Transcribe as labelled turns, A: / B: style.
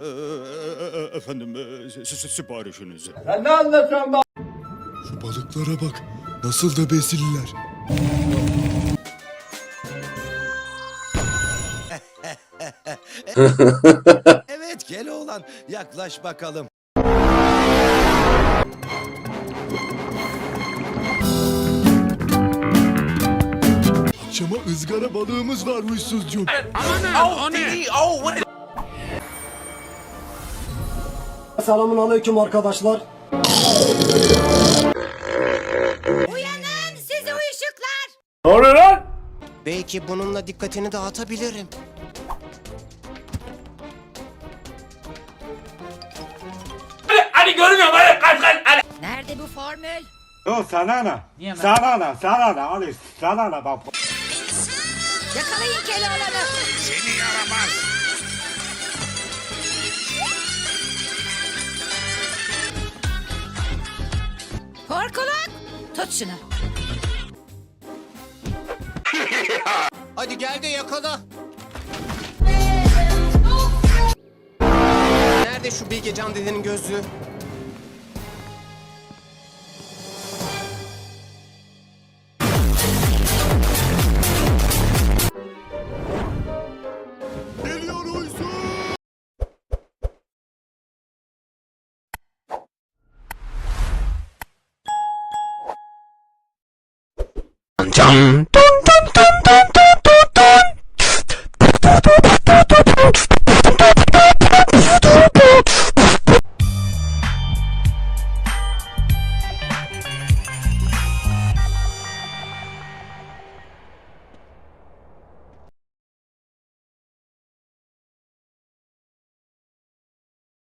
A: Ee, e- efendim e, si- si- siparişinizi.
B: Şu balıklara bak. Nasıl da besiller.
C: Evet Keloğlan yaklaş bakalım.
B: Akşama ızgara balığımız varmış Suzcuğum.
D: Selamun aleyküm arkadaşlar.
E: Uyanın sizi uyuşuklar.
C: Belki bununla dikkatini dağıtabilirim.
E: Nerede bu formül?
F: Yo sana ne? Sana ne? Sana ne? Ali sana ne? Bak
E: Yakalayın Keloğlan'ı. Seni yaramaz. Tut şunu.
C: Hadi gel de yakala. Nerede şu Bilge Can dedenin gözlüğü? dum